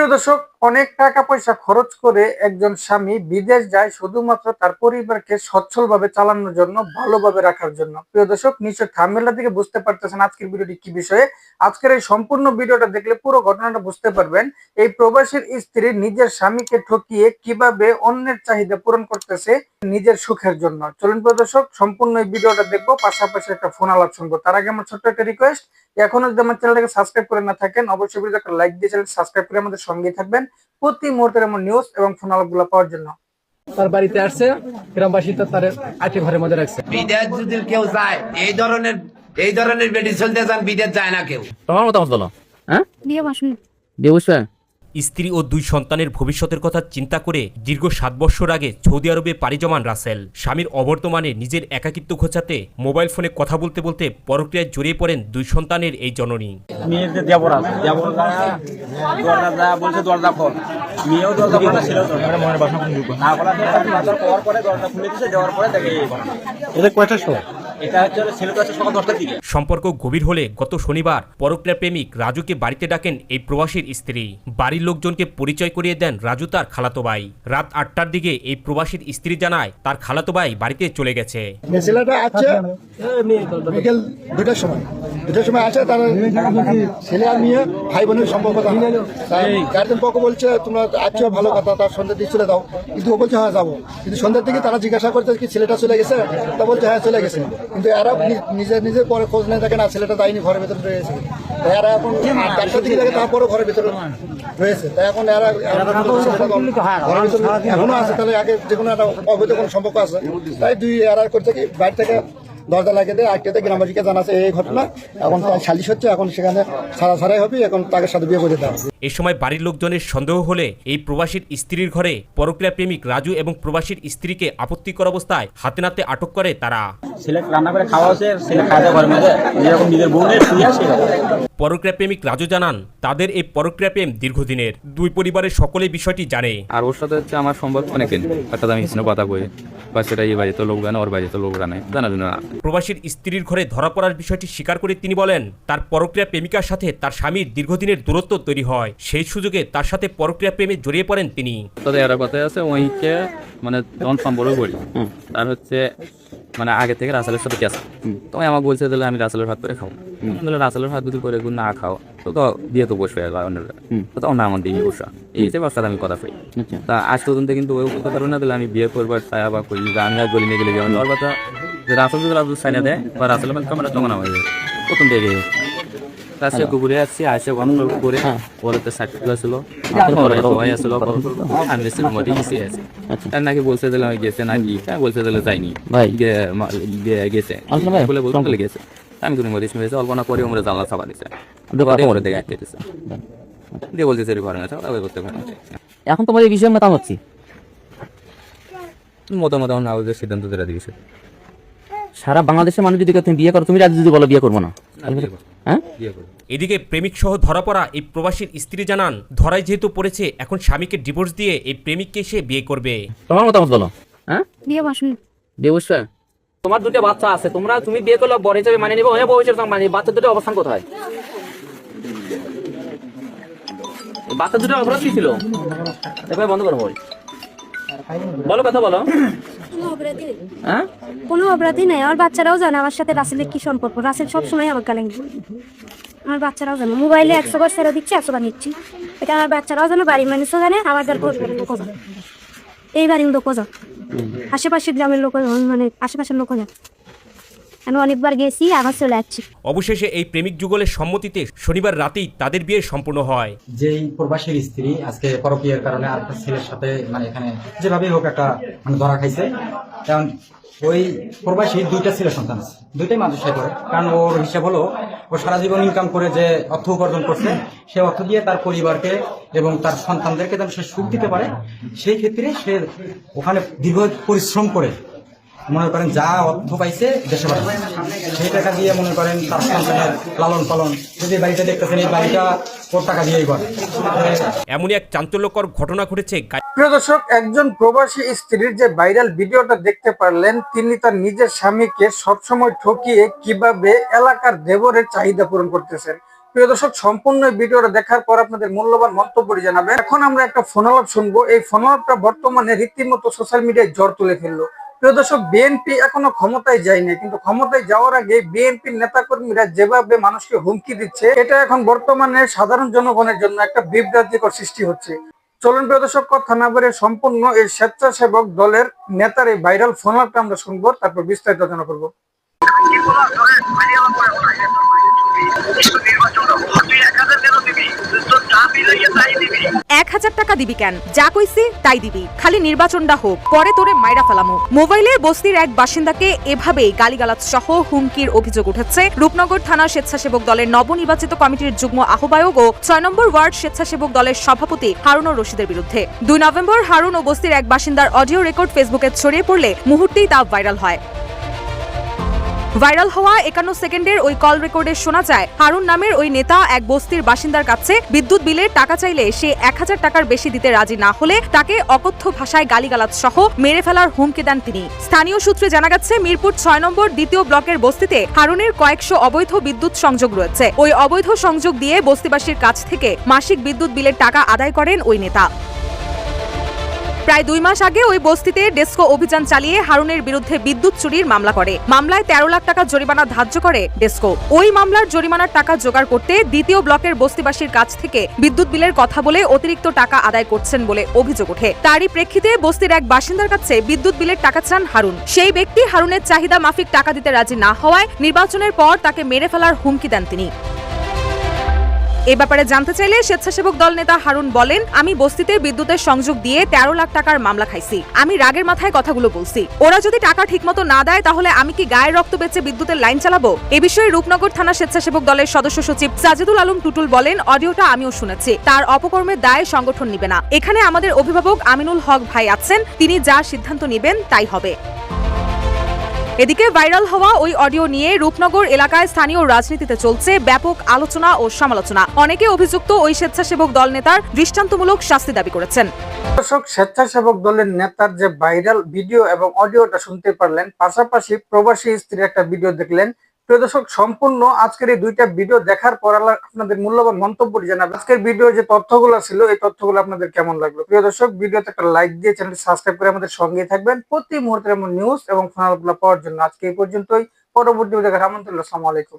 প্রিয় দর্শক, অনেক টাকা পয়সা খরচ করে একজন স্বামী বিদেশ যায় শুধুমাত্র তার পরিবারকে সচ্ছলভাবে চালানোর জন্য, ভালোভাবে রাখার জন্য। প্রিয় দর্শক নিশ্চয় থামেলা থেকে বুঝতে পারতেছেন আজকের ভিডিওটি কি বিষয়ে। আজকের এই সম্পূর্ণ ভিডিওটা দেখলে পুরো ঘটনাটা বুঝতে পারবেন। এই প্রবাসীর স্ত্রী নিজের স্বামীকে ঠকিয়ে কীভাবে অন্যের চাহিদা পূরণ করতেছে নিজের সুখের জন্য। চলুন প্রিয় দর্শক, সম্পূর্ণ এই ভিডিওটা দেখব। পাশাপাশি একটা ফোন আলাপ শুনব। তার আগে আমার ছোট্ট একটা রিকোয়েস্ট এখনও যদি আমার চ্যানেলটাকে সাবস্ক্রাইব করে না থাকেন, অবশ্যই ভিডিও একটা লাইক দিয়ে চ্যানেল সাবস্ক্রাইব করে আমাদের সঙ্গেই থাকবেন। প্রতি মুহূর্তের এমন নিউজ এবং ফোন আলাপগুলো পাওয়ার জন্য। তার বাড়িতে আসছে গ্রামবাসী তো তার আটে ঘরের মধ্যে রাখছে। বিদেশ যদি কেউ যায় এই ধরনের এই ধরনের বেডি চলতে যান বিদেশ যায় না কেউ। তোমার মতামত বলো। হ্যাঁ? বিয়ে বাসুন বিয়ে বুঝবে স্ত্রী ও দুই সন্তানের ভবিষ্যতের কথা চিন্তা করে দীর্ঘ সাত বছর আগে সৌদি আরবে পাড়ি জমান রাসেল। স্বামীর অবর্তমানে নিজের একাকিত্ব ঘোচাতে মোবাইল ফোনে কথা বলতে বলতে পরক্রিয়ায় জড়িয়ে পড়েন দুই সন্তানের এই জননী। মেয়ের যে দেবরাজ দেবরা দরজা বলছে দরজা খোল। মেয়েও দরজা খোলা ছিল তো না খোলা। ছিল দরজা পাওয়ার পরে দরজা খুলে দিয়েছে দেওয়ার পরে দেখে এটা কয়টার সময়? এটা হচ্ছে ছেলে তো সকাল দশটার দিকে সম্পর্ক গভীর হলে গত শনিবার পরক্রিয়া প্রেমিক রাজুকে বাড়িতে ডাকেন এই প্রবাসীর স্ত্রী। বাড়ির লোকজনকে পরিচয় করিয়ে দেন রাজু তার খালাতো ভাই। রাত আটটার দিকে এই প্রবাসীর স্ত্রী জানায় তার খালাতো ভাই বাড়িতে চলে গেছে। ছেলেটা আছে বিকেল দুটার সময়। দুটার সময় আছে তার ছেলে আর মেয়ে ভাই বোনের সম্পর্ক গার্জেন পক্ষ বলছে তোমরা আছো ভালো কথা তার সন্ধ্যের দিকে চলে দাও। কিন্তু ও বলছে হ্যাঁ যাব। কিন্তু সন্ধ্যের দিকে তারা জিজ্ঞাসা করছে কি ছেলেটা চলে গেছে? তা বলছে হ্যাঁ চলে গেছে। কিন্তু এরা নিজের নিজের পরে খোঁজ নিয়ে থাকে না ছেলেটা যায়নি ঘরের ভেতরে রয়েছে এরা এখন চারটার দিকে থাকে তারপরও ঘরের ভিতরে রয়েছে। তাই এখন এরা ঘরের ভিতরে এখনও আছে। তাহলে আগে যে কোনো একটা অবৈধ কোনো সম্পর্ক আছে। তাই দুই এরা করতে কি বাইরে থেকে দরজা লাগিয়ে দেয় আটকেতে গ্রামবাসীকে জানাচ্ছে এই ঘটনা। এখন তার সালিশ হচ্ছে এখন সেখানে সারা সারাই হবে এখন তাকে সাথে বিয়ে করে দেওয়া এ সময় বাড়ির লোকজনের সন্দেহ হলে এই প্রবাসীর স্ত্রীর ঘরে পরক্রিয়া প্রেমিক রাজু এবং প্রবাসীর স্ত্রীকে আপত্তিকর অবস্থায় হাতে নাতে আটক করে তারা। ছেলে রান্না করে খাওয়া হচ্ছে ছেলে খাওয়া দাওয়া ঘরের মধ্যে। যেরকম নিজের বোনের শুয়ে আসে পরক্রিয়া প্রেমিক রাজু জানান তাদের এই পরক্রিয়া প্রেম দীর্ঘদিনের। দুই পরিবারের সকলে বিষয়টি জানে। আর ওর সাথে হচ্ছে আমার সম্পর্ক অনেকদিন। অর্থাৎ আমি কিছু কথা কই বা সেটা এই বাড়িতে লোক জানে ওর বাড়িতে লোক জানে। জানা জানা প্রবাসীর স্ত্রীর ঘরে ধরা পড়ার বিষয়টি স্বীকার করে তিনি বলেন তার পরক্রিয়া প্রেমিকার সাথে তার স্বামীর দীর্ঘদিনের দূরত্ব তৈরি হয়। সেই সুযোগে তার সাথে পরক্রিয়া প্রেমে জড়িয়ে পড়েন তিনি। তাদের এরা কথাই আছে ওইকে মানে যখন সম্পর্ক করি তার হচ্ছে মানে আগে থেকে রাসেলের সাথে গেছে। তো আমাকে বলছে তাহলে আমি রাসেলের হাত করে খাও তাহলে রাসেলের হাত যদি করে না খাও তো তো দিয়ে তো বসবে অন্যরা তো তখন না আমার দিয়ে বসা। এই বাচ্চাটা আমি কথা পাই তা আজ পর্যন্ত কিন্তু ওই কথা পারবে না তাহলে আমি বিয়ে করবার আবার করি। আমি আর গলি নিয়ে গেলে যেমন কথা রাসেল যদি সাইনে দেয় বা রাসেল ক্যামেরা জমা আমার প্রথম কুকুরে আসছি আসে করে সার্টিফিকেট আসলো আমি মধ্যে গেছি আছে। তার নাকি বলছে দিলে আমি গেছে নাকি? হ্যাঁ বলছে দিলে যাইনি। ভাই। গেছে। বলে বলতে গেছে। আমি মধ্যে শুনেছি অল্প না করে ওমরে জানলা চাপা দিছে। ওমরে দেখে আটকে দিছে দিয়ে ঘরে না ওই করতে পারে এখন তোমার এই বিষয়ে মতামত কি? মতামত আমার সিদ্ধান্ত দিয়েছে। সারা বাংলাদেশের মানুষ যদি তুমি বিয়ে করো তুমি রাজি যদি বলো বিয়ে করব না। হ্যাঁ? এদিকে প্রেমিক সহ ধরা পড়া এই প্রবাসীর স্ত্রী জানান ধরায় যেহেতু পড়েছে এখন স্বামীকে ডিভোর্স দিয়ে এই প্রেমিককে সে বিয়ে করবে। তোমার মতামত বলো। হ্যাঁ? বিয়ে বসুন বিয়ে বুঝবে তোমার দুটো বাচ্চা আছে তোমরা তুমি বিয়ে করলে বড় হিসেবে মানে নিবে হয়ে বউ হিসেবে মানে বাচ্চা দুটো অবস্থান কোথায়? বাচ্চা দুটো অপরাধ কি ছিল? দেখো বন্ধ করো বলো কথা বলো। হ্যাঁ? কোনো অপরাধী নেই। আমার বাচ্চারাও জানে আমার সাথে রাসেলের কি সম্পর্ক। রাসেল সবসময় আমার গালেন আমার বাচ্চারাও জানে। মোবাইলে একশো বার ছেড়ে দিচ্ছি একশো বার নিচ্ছি। এটা আমার বাচ্চারাও জানে বাড়ির মানুষও জানে আমার লোকও জানে। এই বাড়ির লোকও জানে। আশেপাশের গ্রামের লোকও মানে আশেপাশের লোকও জানে। আমি অনেকবার গেছি আবার চলে যাচ্ছি অবশেষে এই প্রেমিক যুগলের সম্মতিতে শনিবার রাতেই তাদের বিয়ে সম্পূর্ণ হয়। যেই প্রবাসীর স্ত্রী আজকে পরকীয়ার কারণে আর একটা ছেলের সাথে মানে এখানে যেভাবেই হোক একটা মানে ধরা খাইছে কারণ ওই প্রবাসী দুইটা ছেলে সন্তান আছে দুইটাই মানুষে করে কারণ ওর হিসাব হলো ও সারা জীবন ইনকাম করে যে অর্থ উপার্জন করছে সে অর্থ দিয়ে তার পরিবারকে এবং তার সন্তানদেরকে যেন সে সুখ দিতে পারে সেই ক্ষেত্রে সে ওখানে দীর্ঘ পরিশ্রম করে মনে করেন যা অর্থ পাইছে দেশে পাঠায় সেই টাকা দিয়ে মনে করেন তার সন্তানের লালন পালন। যদি বাড়িটা দেখতেছেন এই বাড়িটা ওর টাকা দিয়েই করে এমনই এক চাঞ্চল্যকর ঘটনা ঘটেছে প্রিয় দর্শক একজন প্রবাসী স্ত্রীর যে ভাইরাল ভিডিওটা দেখতে পারলেন তিনি তার নিজের স্বামীকে সবসময় ঠকিয়ে কীভাবে এলাকার দেবরের চাহিদা পূরণ করতেছেন। প্রিয় দর্শক সম্পূর্ণ ভিডিওটা দেখার পর আপনাদের মূল্যবান মন্তব্যটি জানাবেন। এখন আমরা একটা ফোনালাপ শুনব। এই ফোনালাপটা বর্তমানে রীতিমতো সোশ্যাল মিডিয়ায় জ্বর তুলে ফেলল। প্রিয় দর্শক বিএনপি এখনও ক্ষমতায় যায়নি কিন্তু ক্ষমতায় যাওয়ার আগে বিএনপির নেতাকর্মীরা যেভাবে মানুষকে হুমকি দিচ্ছে, এটা এখন বর্তমানে সাধারণ জনগণের জন্য একটা বিভ্রান্তিকর সৃষ্টি হচ্ছে। চলুন প্রিয় দর্শক, কথা না বলে সম্পূর্ণ এই স্বেচ্ছাসেবক দলের নেতার এই ভাইরাল ফোনালাপটা আমরা শুনব, তারপর বিস্তারিত আলোচনা করব। এক হাজার টাকা দিবি কেন? যা কইছি তাই দিবি। খালি নির্বাচনটা হোক, পরে তোরে মাইরা ফেলামু। মোবাইলে বস্তির এক বাসিন্দাকে এভাবেই গালিগালাজ সহ হুমকির অভিযোগ উঠেছে। রূপনগর থানা স্বেচ্ছাসেবক দলের নবনির্বাচিত কমিটির যুগ্ম আহ্বায়ক ও ছয় নম্বর ওয়ার্ড স্বেচ্ছাসেবক দলের সভাপতি হারুনুর রশিদের বিরুদ্ধে। দুই নভেম্বর হারুন ও বস্তির এক বাসিন্দার অডিও রেকর্ড ফেসবুকে ছড়িয়ে পড়লে মুহূর্তেই তা ভাইরাল হয়। ভাইরাল হওয়া একান্ন সেকেন্ডের ওই কল রেকর্ডে শোনা যায়, হারুন নামের ওই নেতা এক বস্তির বাসিন্দার কাছে বিদ্যুৎ বিলের টাকা চাইলে সে এক হাজার টাকার বেশি দিতে রাজি না হলে তাকে অকথ্য ভাষায় গালিগালাজ সহ মেরে ফেলার হুমকি দেন তিনি। স্থানীয় সূত্রে জানা গেছে, মিরপুর ছয় নম্বর দ্বিতীয় ব্লকের বস্তিতে হারুনের কয়েকশো অবৈধ বিদ্যুৎ সংযোগ রয়েছে। ওই অবৈধ সংযোগ দিয়ে বস্তিবাসীর কাছ থেকে মাসিক বিদ্যুৎ বিলের টাকা আদায় করেন ওই নেতা। প্রায় দুই মাস আগে ওই বস্তিতে ডেস্কো অভিযান চালিয়ে হারুনের বিরুদ্ধে বিদ্যুৎ চুরির মামলা করে। মামলায় তেরো লাখ টাকা জরিমানা ধার্য করে ডেস্কো। ওই মামলার জরিমানার টাকা জোগাড় করতে দ্বিতীয় ব্লকের বস্তিবাসীর কাছ থেকে বিদ্যুৎ বিলের কথা বলে অতিরিক্ত টাকা আদায় করছেন বলে অভিযোগ ওঠে। তারই প্রেক্ষিতে বস্তির এক বাসিন্দার কাছে বিদ্যুৎ বিলের টাকা চান হারুন। সেই ব্যক্তি হারুনের চাহিদা মাফিক টাকা দিতে রাজি না হওয়ায় নির্বাচনের পর তাকে মেরে ফেলার হুমকি দেন তিনি। এ ব্যাপারে জানতে চাইলে স্বেচ্ছাসেবক দল নেতা হারুন বলেন, আমি বস্তিতে বিদ্যুতের সংযোগ দিয়ে তেরো লাখ টাকার মামলা খাইছি। আমি রাগের মাথায় কথাগুলো বলছি। ওরা যদি টাকা ঠিকমতো না দেয়, তাহলে আমি কি গায়ের রক্ত বেচে বিদ্যুতের লাইন চালাবো? এ বিষয়ে রূপনগর থানা স্বেচ্ছাসেবক দলের সদস্য সচিব সাজিদুল আলম টুটুল বলেন, অডিওটা আমিও শুনেছি। তার অপকর্মের দায় সংগঠন নিবে না। এখানে আমাদের অভিভাবক আমিনুল হক ভাই আছেন। তিনি যা সিদ্ধান্ত নেবেন, তাই হবে। এদিকে ভাইরাল হওয়া ওই অডিও নিয়ে রূপনগর এলাকায় স্থানীয় রাজনীতিতে চলছে ব্যাপক আলোচনা ও সমালোচনা। অনেকে অভিযুক্ত ওই স্বেচ্ছাসেবক দল নেতার দৃষ্টান্তমূলক শাস্তি দাবি করেছেন। দর্শক, স্বেচ্ছাসেবক দলের নেতার যে ভাইরাল ভিডিও এবং অডিওটা শুনতে পারলেন, পাশাপাশি প্রবাসী স্ত্রীর একটা ভিডিও দেখলেন। প্রিয় দর্শক, সম্পূর্ণ আজকের এই দুইটা ভিডিও দেখার পর আপনাদের মূল্যবান মন্তব্যটি জানাবেন আজকের ভিডিও যে তথ্যগুলো ছিল, এই তথ্যগুলো আপনাদের কেমন লাগল? প্রিয় দর্শক ভিডিওতে একটা লাইক দিয়ে চ্যানেলটি সাবস্ক্রাইব করে আমাদের সঙ্গেই থাকবেন। প্রতি মুহূর্তে এমন নিউজ এবং ফোনালগুলো পাওয়ার জন্য আজকে এই পর্যন্তই। পরবর্তী দেখার আমন্ত্রণ আসসালামু আলাইকুম।